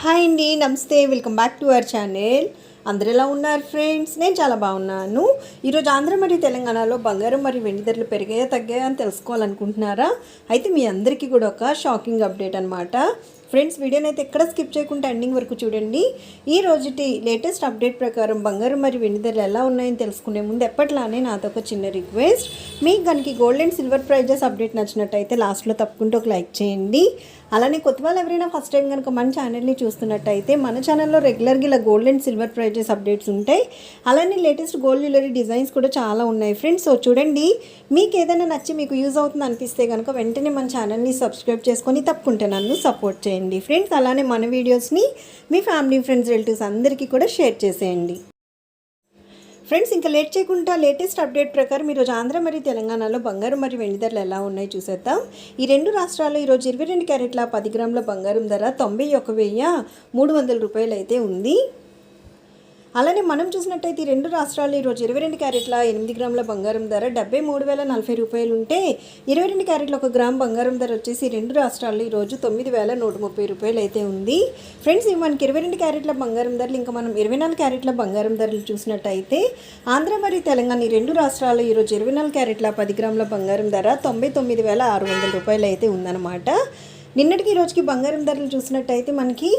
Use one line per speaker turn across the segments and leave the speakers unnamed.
Hi అండి నమస్తే welcome back to our channel. అందరు ఎలా ఉన్నారు ఫ్రెండ్స్? నేను చాలా బాగున్నాను. ఈరోజు ఆంధ్ర మరియు తెలంగాణలో బంగారం మరియు వెండి ధరలు పెరిగాయా తగ్గాయా అని తెలుసుకోవాలనుకుంటున్నారా? అయితే మీ అందరికీ కూడా ఒక షాకింగ్ అప్డేట్ అనమాట ఫ్రెండ్స్ వీడియోని అయితే ఎక్కడ స్కిప్ చేయకుండా ఎండింగ్ వరకు చూడండి. ఈ రోజుటి లేటెస్ట్ అప్డేట్ ప్రకారం బంగారం మరియు వెండి ధరలు ఎలా ఉన్నాయని తెలుసుకునే ముందు ఎప్పట్లానే నాతో ఒక చిన్న రిక్వెస్ట్. మీకు కనుక gold and silver prizes update నచ్చినట్టయితే లాస్ట్లో తప్పకుండా ఒక లైక్ చేయండి. అలానే కొత్త వాళ్ళు ఎవరైనా ఫస్ట్ టైం కనుక మన ఛానల్ని చూస్తున్నట్టయితే మన ఛానల్లో రెగ్యులర్గా ఇలా gold and silver prizes updates ఉంటాయి. అలానే లేటెస్ట్ గోల్డ్ జ్యువెలరీ డిజైన్స్ కూడా చాలా ఉన్నాయి ఫ్రెండ్స్. సో చూడండి మీకు ఏదైనా నచ్చి మీకు యూజ్ అవుతుంది అనిపిస్తే కనుక వెంటనే మన ఛానల్ని సబ్స్క్రైబ్ చేసుకొని తప్పకుండా నన్ను సపోర్ట్ చేయండి. ఫ్రెండ్స్ అలానే మన వీడియోస్ని మీ ఫ్యామిలీ ఫ్రెండ్స్ రిలేటివ్స్ అందరికీ కూడా షేర్ చేసేయండి. ఫ్రెండ్స్ ఇంకా లేట్ చేయకుండా లేటెస్ట్ అప్డేట్ ప్రకారం ఈరోజు ఆంధ్ర మరియు తెలంగాణలో బంగారం మరియు వెండి ధరలు ఎలా ఉన్నాయి చూసేద్దాం. ఈ రెండు రాష్ట్రాల్లో ఈరోజు ఇరవై రెండు క్యారెట్ల పది గ్రాముల బంగారం ధర తొంభై ఒక వెయ్యి మూడు వందల రూపాయలు అయితే ఉంది. అలానే మనం చూసినట్టయితే ఈ రెండు రాష్ట్రాల్లో ఈరోజు ఇరవై రెండు క్యారెట్ల ఎనిమిది గ్రాముల బంగారం ధర డెబ్బై మూడు వేల నలభై రూపాయలు ఉంటే ఇరవై రెండు క్యారెట్ల ఒక గ్రామ్ బంగారం ధర వచ్చేసి రెండు రాష్ట్రాల్లో ఈరోజు తొమ్మిది వేల నూట ముప్పై రూపాయలు అయితే ఉంది. ఫ్రెండ్స్ ఇవి మనకి ఇరవై రెండు క్యారెట్ల బంగారం ధరలు ఇంకా మనం ఇరవై నాలుగు క్యారెట్ల బంగారం ధరలు చూసినట్టయితే ఆంధ్ర మరియు తెలంగాణ ఈ రెండు రాష్ట్రాల్లో ఈరోజు ఇరవై నాలుగు క్యారెట్ల పది గ్రాముల బంగారం ధర తొంభై తొమ్మిది వేల ఆరు వందల రూపాయలు అయితే ఉందన్నమాట. నిన్నటికి ఈ రోజుకి బంగారం ధరలు చూసినట్టయితే మనకి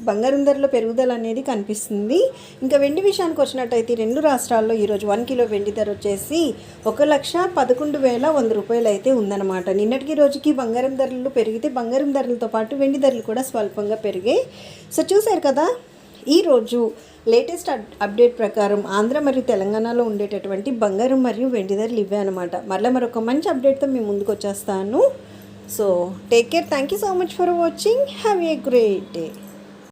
బంగారం ధరలో పెరుగుదల అనేది కనిపిస్తుంది. ఇంకా వెండి విషయానికి వచ్చినట్టయితే రెండు రాష్ట్రాల్లో ఈరోజు వన్ కిలో వెండి ధర వచ్చేసి ఒక లక్ష పదకొండు వేల వంద రూపాయలు అయితే ఉందన్నమాట. నిన్నటికి రోజుకి బంగారం ధరలు పెరిగితే బంగారం ధరలతో పాటు వెండి ధరలు కూడా స్వల్పంగా పెరిగాయి సో చూశారు కదా ఈరోజు లేటెస్ట్ అప్- అప్డేట్ ప్రకారం ఆంధ్ర మరియు తెలంగాణలో ఉండేటటువంటి బంగారం మరియు వెండి ధరలు ఇవే అనమాట మళ్ళీ మరొక మంచి అప్డేట్తో మేము ముందుకు వచ్చేస్తాను. So take care thank you so much for watching have a great day